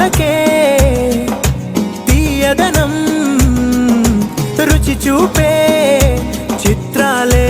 మనకే తీయదనం రుచి చూపే చిత్రాలే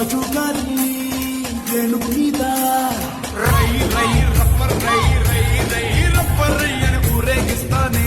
జాజుగారిని ఏనుగు మీద. రై రై రప్ప రై రై రై రప్ప రై అని ఊరేగిస్తానే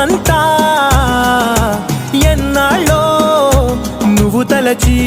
అంతా ఎన్నాళ్ళో నువ్వు తలచీ